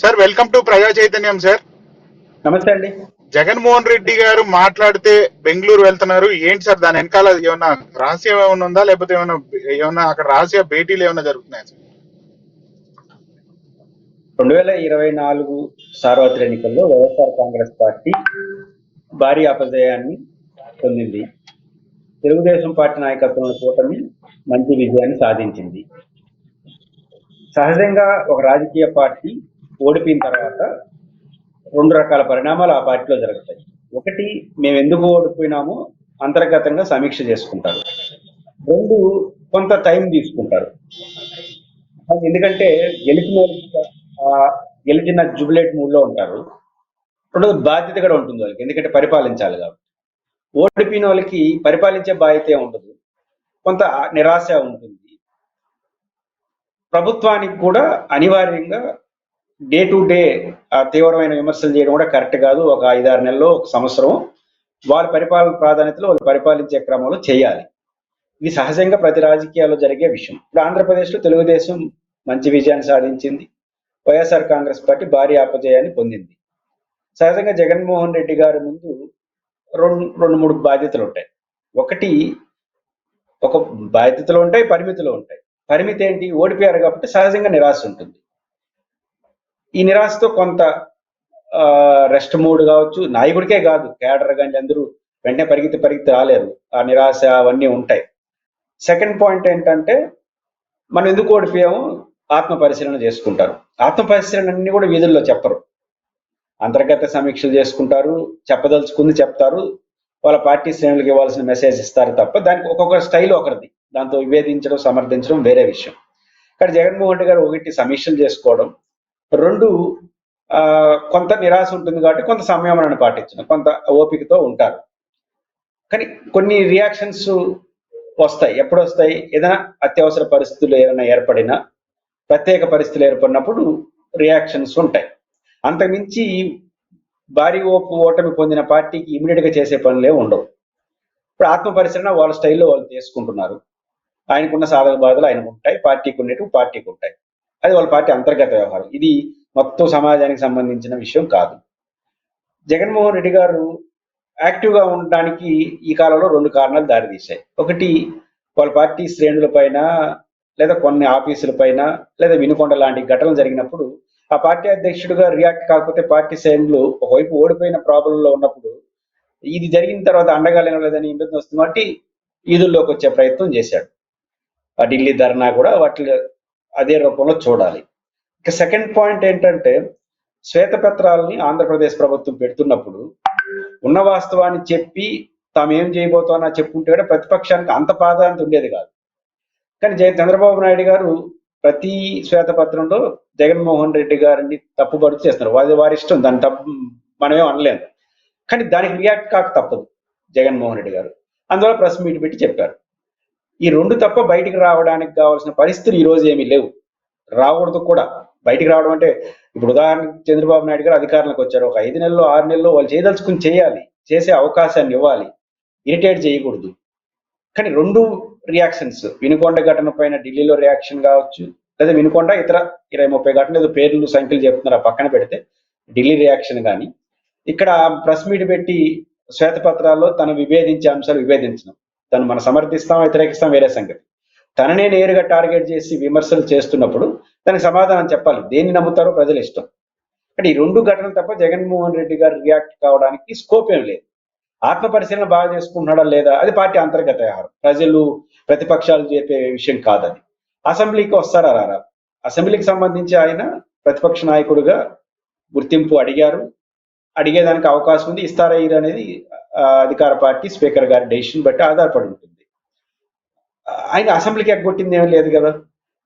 Sir welcome to ప్రజా చైతన్యం sir నమస్తే అండి. జగన్మోహన్ రెడ్డి గారు మాట్లాడితే బెంగళూరు వెళ్తున్నారు. ఏంటి సార్ దాని వెనకాల ఏమన్నా రహస్యం ఏమైనా ఉందా? లేకపోతే ఏమైనా ఏమన్నా అక్కడ రహస్య భేటీలు ఏమైనా జరుగుతున్నాయి సార్ రెండు వేల ఇరవై నాలుగు సార్వత్రిక ఎన్నికల్లో వైఎస్ఆర్ కాంగ్రెస్ పార్టీ భారీ అపజయాన్ని పొందింది. తెలుగుదేశం పార్టీ నాయకత్వంలో కూటమి మంచి విజయాన్ని సాధించింది. సహజంగా ఒక రాజకీయ పార్టీ ఓడిపోయిన తర్వాత రెండు రకాల పరిణామాలు ఆ పార్టీలో జరుగుతాయి. ఒకటి మేము ఎందుకు ఓడిపోయినామో అంతర్గతంగా సమీక్ష చేసుకుంటారు. రెండు కొంత టైం తీసుకుంటారు. ఎందుకంటే గెలిచిన వాళ్ళకి, గెలిచిన జుబిలేట్ మూడ్లో ఉంటారు. రెండోది బాధ్యత కూడా ఉంటుంది వాళ్ళకి ఎందుకంటే పరిపాలించాలి కాబట్టి. ఓడిపోయిన వాళ్ళకి పరిపాలించే బాధ్యత ఉండదు. కొంత నిరాశ ఉంటుంది. ప్రభుత్వానికి కూడా అనివార్యంగా డే టు డే తీవ్రమైన విమర్శలు చేయడం కూడా కరెక్ట్ కాదు. ఒక ఐదారు నెలల్లో ఒక సంవత్సరం వారి పరిపాలన ప్రాధాన్యతలో వాళ్ళు పరిపాలించే క్రమంలో చేయాలి. ఇది సహజంగా ప్రతి రాజకీయాల్లో జరిగే విషయం. ఇప్పుడు ఆంధ్రప్రదేశ్లో తెలుగుదేశం మంచి విజయాన్ని సాధించింది. వైఎస్ఆర్ కాంగ్రెస్ పార్టీ భారీ అపజయాన్ని పొందింది. సహజంగా జగన్మోహన్ రెడ్డి గారి ముందు రెండు రెండు మూడు బాధ్యతలు ఉంటాయి. ఒకటి ఒక బాధ్యతలు ఉంటాయి పరిమితులు ఉంటాయి. పరిమితి ఏంటి? ఓడిపోయారు కాబట్టి సహజంగా నిరాశ ఉంటుంది. ఈ నిరాశతో కొంత రెస్ట్ మూడ్ కావచ్చు నాయకుడికే కాదు కేడర్ కానీ అందరూ వెంటనే పరిగెత్తి పరిగెత్తి రాలేరు. ఆ నిరాశ అవన్నీ ఉంటాయి. సెకండ్ పాయింట్ ఏంటంటే మనం ఎందుకు ఓడిపోయాము? ఆత్మ పరిశీలన చేసుకుంటారు. ఆత్మ పరిశీలన అన్ని కూడా వీధుల్లో చెప్పరు. అంతర్గత సమీక్షలు చేసుకుంటారు చెప్పదలుచుకుంది చెప్తారు వాళ్ళ పార్టీ శ్రేణులకు ఇవ్వాల్సిన మెసేజ్ ఇస్తారు తప్ప దానికి ఒక్కొక్క స్టైల్ ఒకరిది. దాంతో వివేదించడం సమర్థించడం వేరే విషయం. కానీ జగన్మోహన్ రెడ్డి గారు ఒకటి సమీక్షలు చేసుకోవడం రెండు ఆ, కొంత నిరాశ ఉంటుంది కాబట్టి కొంత సంయమనాన్ని పాటించడం కొంత ఓపికతో ఉంటారు. కానీ కొన్ని రియాక్షన్స్ వస్తాయి. ఎప్పుడు వస్తాయి? ఏదైనా అత్యవసర పరిస్థితులు ఏమైనా ఏర్పడినా ప్రత్యేక పరిస్థితులు ఏర్పడినప్పుడు రియాక్షన్స్ ఉంటాయి. అంతకుమించి భారీ ఓపు ఓటమి పొందిన పార్టీకి ఇమీడియట్గా చేసే పనులే ఉండవు. ఇప్పుడు ఆత్మ పరిశీలన వాళ్ళ స్టైల్లో వాళ్ళు చేసుకుంటున్నారు. ఆయనకున్న సాధక బాధలు ఆయనకు ఉంటాయి. పార్టీకి ఉండేటివి పార్టీకి ఉంటాయి. అది వాళ్ళ పార్టీ అంతర్గత వ్యవహారం. ఇది మొత్తం సమాజానికి సంబంధించిన విషయం కాదు. జగన్మోహన్ రెడ్డి గారు యాక్టివ్గా ఉండడానికి ఈ కాలంలో రెండు కారణాలు దారితీశాయి. ఒకటి వాళ్ళ పార్టీ శ్రేణుల పైన లేదా కొన్ని ఆఫీసుల పైన లేదా వినుకొండ లాంటి ఘటనలు జరిగినప్పుడు ఆ పార్టీ అధ్యక్షుడిగా రియాక్ట్ కాకపోతే పార్టీ శ్రేణులు ఒకవైపు ఓడిపోయిన ప్రాబ్లంలో ఉన్నప్పుడు ఇది జరిగిన తర్వాత అండగా లేదని ఇబ్బంది వస్తుంది కాబట్టి ఈదుల్లోకి వచ్చే ప్రయత్నం చేశాడు. ఆ ఢిల్లీ ధర్నా కూడా వాటి అదే రూపంలో చూడాలి. ఇక సెకండ్ పాయింట్ ఏంటంటే శ్వేతపత్రాలని ఆంధ్రప్రదేశ్ ప్రభుత్వం పెడుతున్నప్పుడు ఉన్న వాస్తవాన్ని చెప్పి తాము ఏం చేయబోతున్నా చెప్పుకుంటే కూడా ప్రతిపక్షానికి అంత ప్రాధాన్యత ఉండేది కాదు. కానీ జయ చంద్రబాబు నాయుడు గారు ప్రతి శ్వేతపత్రంలో జగన్మోహన్ రెడ్డి గారిని తప్పుపడుతూ చేస్తున్నారు. వారి వారి ఇష్టం దాని తప్పు మనమేం అనలేము కానీ దానికి రియాక్ట్ కాక తప్పదు జగన్మోహన్ రెడ్డి గారు. అందువల్ల ప్రెస్ మీట్ పెట్టి చెప్పారు. ఈ రెండు తప్ప బయటికి రావడానికి కావాల్సిన పరిస్థితులు ఈ రోజు ఏమీ లేవు. రాకూడదు కూడా. బయటికి రావడం అంటే ఇప్పుడు ఉదాహరణకు చంద్రబాబు నాయుడు గారు అధికారంలోకి వచ్చారు. ఒక ఐదు నెలలో ఆరు నెలల్లో వాళ్ళు చేయదలుచుకుని చేయాలి. చేసే అవకాశాన్ని ఇవ్వాలి. ఇరిటేట్ చేయకూడదు. కానీ రెండు రియాక్షన్స్ వినుకొండ ఘటన పైన ఢిల్లీలో రియాక్షన్ కావచ్చు లేదా వినుకొండ ఇతర ఇరవై ముప్పై ఘటనలు ఏదో పేర్లు సంఖ్యలు చెప్తున్నారు పక్కన పెడితే ఢిల్లీ రియాక్షన్ కానీ ఇక్కడ ప్రెస్ మీట్ పెట్టి శ్వేతపత్రాల్లో తను విభేదించే అంశాలు విభేదించడం తను మనం సమర్థిస్తాం వ్యతిరేకిస్తాం వేరే సంగతి. తననే నేరుగా టార్గెట్ చేసి విమర్శలు చేస్తున్నప్పుడు దానికి సమాధానం చెప్పాలి. దేన్ని నమ్ముతారో ప్రజలు ఇష్టం. అంటే ఈ రెండు ఘటనలు తప్ప జగన్మోహన్ రెడ్డి గారు రియాక్ట్ కావడానికి స్కోప్ ఏం లేదు. ఆత్మ పరిశీలన బాగా చేసుకుంటున్నాడా లేదా? అది పార్టీ అంతర్గత వ్యవహారం. ప్రజలు ప్రతిపక్షాలు చెప్పే విషయం కాదని. అసెంబ్లీకి వస్తారా రారా? అసెంబ్లీకి సంబంధించి ఆయన ప్రతిపక్ష నాయకుడిగా గుర్తింపు అడిగారు. అడిగేదానికి అవకాశం ఉంది ఇస్తారా ఇరా అనేది అధికార పార్టీ స్పీకర్ గారి డెసిషన్ బట్టి ఆధారపడి ఉంటుంది. ఆయన అసెంబ్లీకి ఎగ్గొట్టింది ఏమీ లేదు కదా.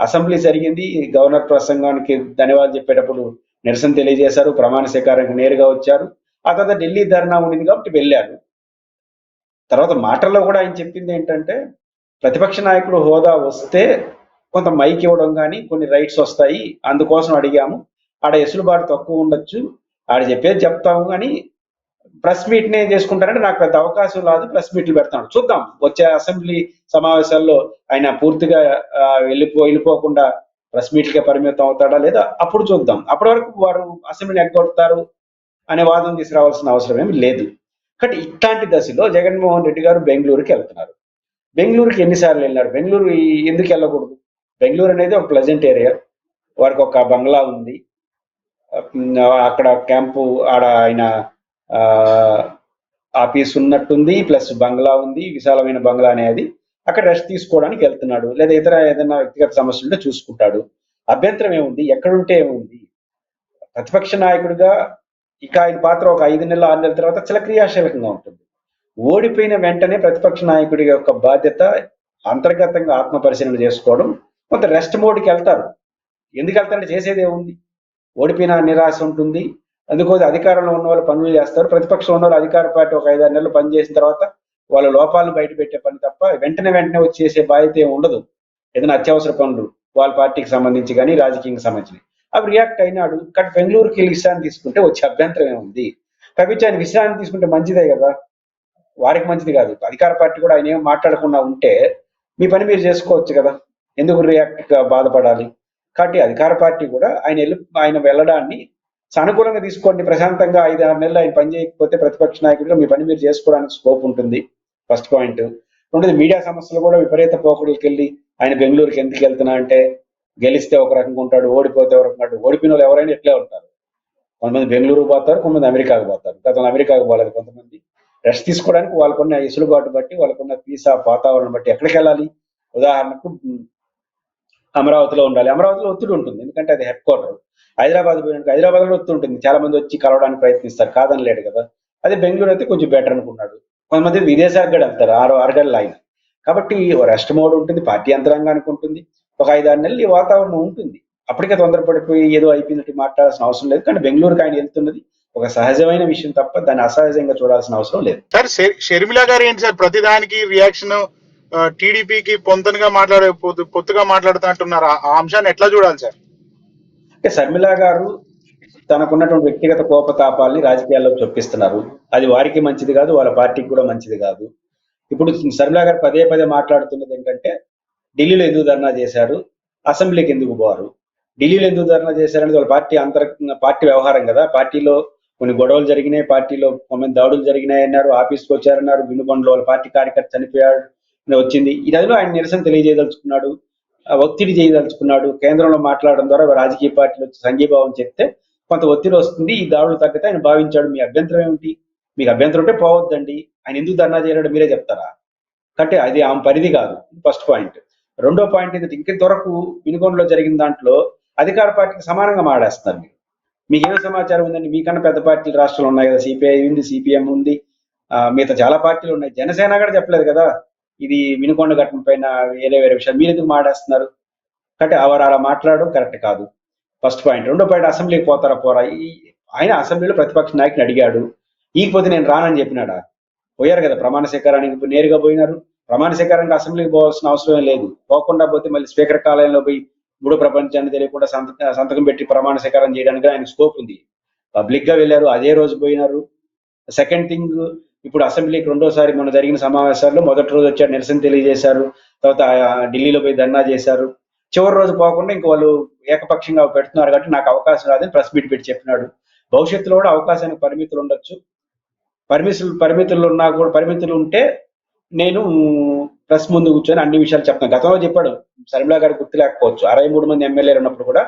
అసెంబ్లీ జరిగింది గవర్నర్ ప్రసంగానికి ధన్యవాదాలు చెప్పేటప్పుడు నిరసన తెలియజేశారు ప్రమాణ స్వీకారానికి నేరుగా వచ్చారు. ఆ తర్వాత ఢిల్లీ ధర్నా ఉండింది కాబట్టి వెళ్ళారు. తర్వాత మాటల్లో కూడా ఆయన చెప్పింది ఏంటంటే ప్రతిపక్ష నాయకుడు హోదా వస్తే కొంత మైక్ ఇవ్వడం కానీ కొన్ని రైట్స్ వస్తాయి అందుకోసం అడిగాము. ఆడ ఎసులుబాటు తక్కువ ఉండొచ్చు ఆడ చెప్పేది చెప్తాము కానీ ప్రెస్ మీట్ నే చేసుకుంటారంటే నాకు పెద్ద అవకాశం రాదు ప్రెస్ మీట్లు పెడతాను. చూద్దాం. వచ్చే అసెంబ్లీ సమావేశాల్లో ఆయన పూర్తిగా వెళ్ళిపో వెళ్ళిపోకుండా ప్రెస్ మీట్లకే పరిమితం అవుతాడా లేదా? అప్పుడు చూద్దాం. అప్పటి వరకు వారు అసెంబ్లీని ఎగ్గొడతారు అనే వాదన తీసుకురావాల్సిన అవసరం ఏమి లేదు. కాబట్టి ఇట్లాంటి దశలో జగన్మోహన్ రెడ్డి గారు బెంగళూరుకి వెళ్తున్నారు. బెంగళూరుకి ఎన్నిసార్లు వెళ్ళినారు? బెంగళూరు ఎందుకు వెళ్ళకూడదు? బెంగళూరు అనేది ఒక ప్లెజెంట్ ఏరియా వారికి ఒక బంగ్లా ఉంది. అక్కడ క్యాంపు ఆడ ఆయన ఆ, ఆఫీస్ ఉన్నట్టుంది ప్లస్ బంగ్లా ఉంది విశాలమైన బంగ్లా అనేది. అక్కడ రెస్ట్ తీసుకోవడానికి వెళ్తున్నాడు లేదా ఇతర ఏదైనా వ్యక్తిగత సమస్యలు ఉంటే చూసుకుంటాడు. అభ్యంతరం ఏముంది? ఎక్కడుంటే ఏముంది? ప్రతిపక్ష నాయకుడిగా ఇక ఆయన పాత్ర ఒక ఐదు నెలల ఆరు నెలల తర్వాత చాలా క్రియాశీలకంగా ఉంటుంది. ఓడిపోయిన వెంటనే ప్రతిపక్ష నాయకుడి యొక్క బాధ్యత అంతర్గతంగా ఆత్మ పరిశీలన చేసుకోవడం కొంత రెస్ట్ మోడ్కి వెళ్తారు. ఎందుకు వెళ్తారంటే చేసేది ఏముంది? ఓడిపోయిన నిరాశ ఉంటుంది. అందుకోసం అధికారంలో ఉన్న వాళ్ళు పనులు చేస్తారు. ప్రతిపక్షంలో ఉన్న వాళ్ళు అధికార పార్టీ ఒక ఐదారు నెలలు పనిచేసిన తర్వాత వాళ్ళ లోపాలను బయట పెట్టే పని తప్ప వెంటనే వెంటనే వచ్చేసే బాధ్యత ఏమి ఉండదు. ఏదైనా అత్యవసర పనులు వాళ్ళ పార్టీకి సంబంధించి కానీ రాజకీయంకి సంబంధించి అవి రియాక్ట్ అయినాడు. కానీ బెంగళూరుకి వెళ్ళి విశ్రాంతి తీసుకుంటే వచ్చే అభ్యంతరం ఏముంది? తప్పించి ఆయన విశ్రాంతి తీసుకుంటే మంచిదే కదా? వారికి మంచిది కాదు. అధికార పార్టీ కూడా ఆయన ఏం మాట్లాడకుండా ఉంటే మీ పని మీరు చేసుకోవచ్చు కదా? ఎందుకు రియాక్ట్గా బాధపడాలి? కాబట్టి అధికార పార్టీ కూడా ఆయన వెళ్ళి ఆయన వెళ్ళడాన్ని సానుకూలంగా తీసుకోండి ప్రశాంతంగా ఐదు ఆరు నెలలు ఆయన పని చేయకపోతే ప్రతిపక్ష నాయకుడిగా మీ పని మీరు చేసుకోవడానికి స్కోప్ ఉంటుంది. ఫస్ట్ పాయింట్ రెండోది మీడియా సమస్యలు కూడా విపరీత పోకడులకి వెళ్ళి ఆయన బెంగళూరుకి ఎందుకు వెళ్తున్నా అంటే గెలిస్తే ఒక రకంగా ఉంటాడు ఓడిపోతే ఒక రకంగా ఓడిపోయిన వాళ్ళు ఎవరైనా ఎట్లే ఉంటారు. కొంతమంది బెంగళూరు పోతారు కొంతమంది అమెరికాకు పోతారు. గతంలో అమెరికాకు పోలేదు కొంతమంది. రెస్ట్ తీసుకోవడానికి వాళ్ళకున్న ఇసులుబాటు బట్టి వాళ్ళకున్న పీసా వాతావరణం బట్టి ఎక్కడికి వెళ్ళాలి? ఉదాహరణకు అమరావతిలో ఉండాలి. అమరావతిలో ఒత్తిడి ఉంటుంది. ఎందుకంటే అది హెడ్ క్వార్టర్ హైదరాబాద్ పోయినాక హైదరాబాద్లో ఒత్తిడి ఉంటుంది. చాలా మంది వచ్చి కలవడానికి ప్రయత్నిస్తారు. కాదని లేడు కదా. అదే బెంగళూరు అయితే కొంచెం బెటర్ అనుకున్నాడు. కొంతమంది విదేశాలకు కూడా వెళ్తారు. ఆరు ఆరుగడల లైన్ కాబట్టి రెస్ట్ మోడ్ ఉంటుంది. పార్టీ యంత్రాంగానికి ఉంటుంది. ఒక ఐదు ఆరు నెలలు ఈ వాతావరణం ఉంటుంది. అప్పటికే తొందరపడిపోయి ఏదో అయిపోయినట్టు మాట్లాడాల్సిన అవసరం లేదు. కానీ బెంగళూరుకి ఆయన వెళ్తున్నది ఒక సహజమైన విషయం తప్ప దాన్ని అసహజంగా చూడాల్సిన అవసరం లేదు. సార్ షర్- షర్మిల గారు ఏంటి సార్? ప్రతిదానికి రియాక్షన్ టీడీపీకి పొంతనగా మాట్లాడే పొత్తుగా మాట్లాడుతున్నట్టున్నారు ఆ అంశాన్ని ఎట్లా చూడాలి సార్? అంటే శర్మిల గారు తనకున్నటువంటి వ్యక్తిగత కోపతాపాల్ని రాజకీయాల్లో చొప్పిస్తున్నారు. అది వారికి మంచిది కాదు వాళ్ళ పార్టీకి కూడా మంచిది కాదు. ఇప్పుడు శర్మిల గారు పదే పదే మాట్లాడుతున్నది ఏంటంటే ఢిల్లీలో ఎందుకు ధర్నా చేశారు? అసెంబ్లీకి ఎందుకు పోరు? ఢిల్లీలో ఎందుకు ధర్నా చేశారనేది వాళ్ళ పార్టీ అంతర్ పార్టీ వ్యవహారం కదా. పార్టీలో కొన్ని గొడవలు జరిగినాయి పార్టీలో కొన్ని దాడులు జరిగినాయి అన్నారు ఆఫీస్కి వచ్చారన్నారు వినుకొండలో వాళ్ళ పార్టీ కార్యకర్త చనిపోయాడు. వచ్చింది. ఈ ఆయన నిరసన తెలియజేయదలుచుకున్నాడు ఆ ఒత్తిడి చేయదలుచుకున్నాడు. కేంద్రంలో మాట్లాడడం ద్వారా రాజకీయ పార్టీలు వచ్చి సంఘీభావం చెప్తే కొంత ఒత్తిడి వస్తుంది ఈ దాడులు తగ్గితే ఆయన భావించాడు. మీ అభ్యంతరం ఏమిటి? మీకు అభ్యంతరం ఉంటే పోవద్దండి. ఆయన ఎందుకు ధర్నా చేయడం మీరే చెప్తారా? కాబట్టి అది ఆమె పరిధి కాదు. First point. రెండో పాయింట్ ఏంటంటే దొరకు వినుకొండలో జరిగిన దాంట్లో అధికార పార్టీకి సమానంగా మాడేస్తున్నారు మీరు. మీకు ఏం సమాచారం ఉందండి? మీకన్నా పెద్ద పార్టీలు రాష్ట్రంలో ఉన్నాయి కదా. సిపిఐ ఉంది సిపిఎం ఉంది. ఆ, మిగతా చాలా పార్టీలు ఉన్నాయి. జనసేన కూడా చెప్పలేదు కదా. ఇది వినుకొండ ఘటన పైన వేరే వేరే విషయాలు. మీరు ఎందుకు మాట్లాడుతున్నారు? కాబట్టి అవరు అలా మాట్లాడడం కరెక్ట్ కాదు. First point. రెండో పాయింట్ అసెంబ్లీకి పోతారా పోరా? ఈ- ఆయన అసెంబ్లీలో ప్రతిపక్ష నాయకుని అడిగాడు. ఈకపోతే నేను రానని చెప్పినాడా? పోయారు కదా ప్రమాణ స్వీకారానికి నేరుగా పోయినారు. ప్రమాణ స్వీకారానికి అసెంబ్లీకి పోవాల్సిన అవసరం లేదు. పోకుండా పోతే మళ్ళీ స్పీకర్ కాలయంలో పోయి మూడో ప్రపంచాన్ని తెలియకుండా సంతకం సంతకం పెట్టి ప్రమాణ స్వీకారం చేయడానికి ఆయన స్కోప్ ఉంది. పబ్లిక్గా వెళ్ళారు అదే రోజు పోయినారు. సెకండ్ థింగ్ ఇప్పుడు అసెంబ్లీకి రెండోసారి మొన్న జరిగిన సమావేశాల్లో మొదటి రోజు వచ్చారు నిరసన తెలియజేశారు. తర్వాత ఢిల్లీలో పోయి ధర్నా చేశారు. చివరి రోజు పోకుండా ఇంక వాళ్ళు ఏకపక్షంగా పెడుతున్నారు కాబట్టి నాకు అవకాశం రాదని ప్రెస్ మీట్ పెట్టి చెప్పినాడు. భవిష్యత్తులో కూడా అవకాశానికి పరిమితులు ఉండొచ్చు. పరిమితులు పరిమితులు ఉన్నా కూడా పరిమితులు ఉంటే నేను ప్రెస్ ముందు కూర్చొని అన్ని విషయాలు చెప్తాను. గతంలో చెప్పాడు శర్మిలా గారు గుర్తు లేకపోవచ్చు. అరవై మూడు మంది ఎమ్మెల్యేలు ఉన్నప్పుడు కూడా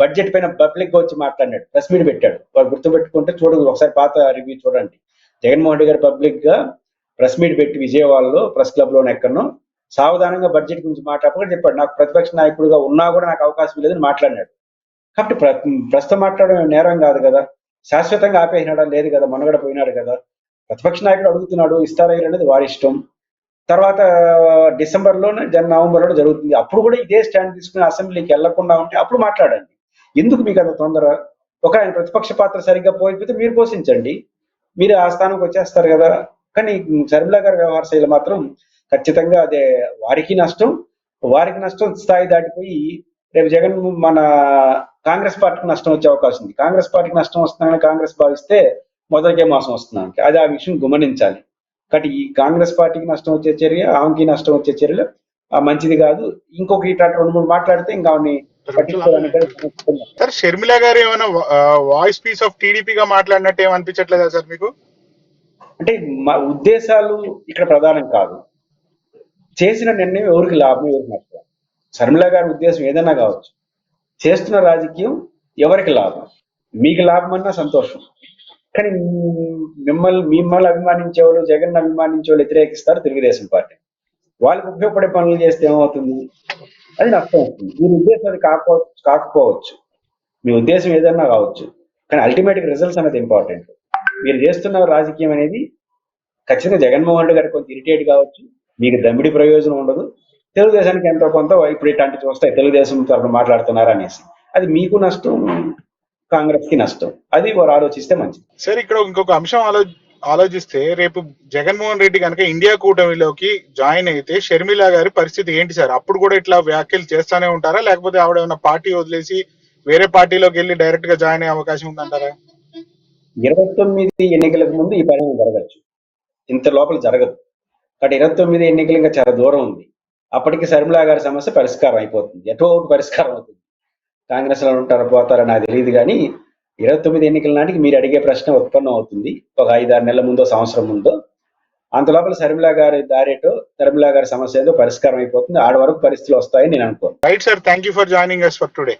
బడ్జెట్ పైన పబ్లిక్గా వచ్చి మాట్లాడినాడు. ప్రెస్ మీట్ పెట్టాడు. వాడు గుర్తు పెట్టుకుంటే చూడదు ఒకసారి పాత రివ్యూ చూడండి. జగన్మోహన్ రెడ్డి గారు పబ్లిక్గా ప్రెస్ మీట్ పెట్టి విజయవాడలో ప్రెస్ క్లబ్లోనే ఎక్కడనో సావధానంగా బడ్జెట్ గురించి మాట్లాడకుండా చెప్పాడు. నాకు ప్రతిపక్ష నాయకుడిగా ఉన్నా కూడా నాకు అవకాశం లేదని మాట్లాడినాడు. కాబట్టి ప్ర- ప్రస్తుతం మాట్లాడడం నేరం కాదు కదా. శాశ్వతంగా ఆపేసినాడా? లేదు కదా. మనగడ పోయినాడు కదా. ప్రతిపక్ష నాయకుడు అడుగుతున్నాడు ఇస్తారా అనేది వారి ఇష్టం. తర్వాత డిసెంబర్లోనే జన్ నవంబర్ జరుగుతుంది. అప్పుడు కూడా ఇదే స్టాండ్ తీసుకుని అసెంబ్లీకి వెళ్ళకుండా ఉంటే అప్పుడు మాట్లాడండి. ఎందుకు మీకు అంత తొందర? ఒక ఆయన ప్రతిపక్ష పాత్ర సరిగ్గా పోయిపోతే మీరు పోషించండి. మీరు ఆ స్థానంకి వచ్చేస్తారు కదా. కానీ శర్మిలా గారి వ్యవహార శైలి మాత్రం ఖచ్చితంగా అదే. వారికి నష్టం వారికి నష్టం స్థాయి దాటిపోయి రేపు జగన్ మన కాంగ్రెస్ పార్టీకి నష్టం వచ్చే అవకాశం ఉంది. కాంగ్రెస్ పార్టీకి నష్టం వస్తుందని కాంగ్రెస్ భావిస్తే మొదటికే మోసం వస్తున్నానికి అది ఆ విషయం గమనించాలి. కాబట్టి ఈ కాంగ్రెస్ పార్టీకి నష్టం వచ్చే చర్య ఆమెకి నష్టం వచ్చే చర్యలు మంచిది కాదు. ఇంకొక ఇట్లా రెండు మూడు మాట్లాడితే ఇంకా ఆమెని సార్ షర్మిల గారు ఏమైనా వాయిస్ పీస్ ఆఫ్ టీడీపీగా మాట్లాడినట్టు ఏం అనిపించట్లేదా సార్ మీకు? అంటే మా ఉద్దేశాలు ఇక్కడ ప్రధానం కాదు. చేసిన నిర్ణయం ఎవరికి లాభం ఎవరికి నష్టం? శర్మిల గారి ఉద్దేశం ఏదైనా కావచ్చు. చేస్తున్న రాజకీయం ఎవరికి లాభం? మీకు లాభం అన్నా సంతోషం. కానీ మిమ్మల్ని మిమ్మల్ని అభిమానించే వాళ్ళు జగన్ అభిమానించే వాళ్ళు వ్యతిరేకిస్తారు తెలుగుదేశం పార్టీ. వాళ్ళకి ఉపయోగపడే పనులు చేస్తే ఏమవుతుంది? అది నష్టం అవుతుంది మీ ఉద్దేశం అది కాకపోవచ్చు కాకపోవచ్చు. మీ ఉద్దేశం ఏదన్నా కావచ్చు. కానీ అల్టిమేట్ రిజల్ట్స్ అనేది ఇంపార్టెంట్ మీరు చేస్తున్న రాజకీయం అనేది ఖచ్చితంగా జగన్మోహన్ రెడ్డి గారికి కొంత ఇరిటేట్ కావచ్చు. మీకు దమ్మిడి ప్రయోజనం ఉండదు. తెలుగుదేశానికి ఎంతో కొంత ఇప్పుడు ఇట్లాంటి చూస్తాయి తెలుగుదేశం తరఫున మాట్లాడుతున్నారు అనేసి. అది మీకు నష్టం కాంగ్రెస్కి నష్టం. అది వారు ఆలోచిస్తే మంచిది. సార్ ఇక్కడ ఇంకొక అంశం ఆలోచి ఆలోచిస్తే రేపు జగన్మోహన్ రెడ్డి కనుక ఇండియా కూటమిలోకి జాయిన్ అయితే షర్మిల గారి పరిస్థితి ఏంటి సార్? అప్పుడు కూడా ఇట్లా వ్యాఖ్యలు చేస్తానే ఉంటారా? లేకపోతే ఆవిడ ఏమైనా పార్టీ వదిలేసి వేరే పార్టీలోకి వెళ్ళి డైరెక్ట్గా జాయిన్ అయ్యే అవకాశం ఉందంటారా? ఇరవై తొమ్మిది ఎన్నికలకు ముందు ఈ పరిణామం జరగచ్చు. ఇంత లోపల జరగదు. కాబట్టి ఇరవై తొమ్మిది ఎన్నికలు ఇంకా చాలా దూరం ఉంది. అప్పటికి శర్మిలా గారి సమస్య పరిష్కారం అయిపోతుంది. ఎటో ఒకటి పరిష్కారం అవుతుంది. కాంగ్రెస్లో ఉంటారు పోతారో? నాకు తెలియదు కానీ ఇరవై తొమ్మిది ఎన్నికల నాటికి మీరు అడిగే ప్రశ్న ఉత్పన్నం అవుతుంది. ఒక ఐదారు నెలల ముందో సంవత్సరం ముందో. అంత లోపల శర్మిలా గారి దారేటో శర్మిలా గారి సమస్య ఏదో పరిష్కారం అయిపోతుంది. ఆడ వరకు పరిస్థితులు వస్తాయని నేను అనుకోను. Right sir thank you for joining us for today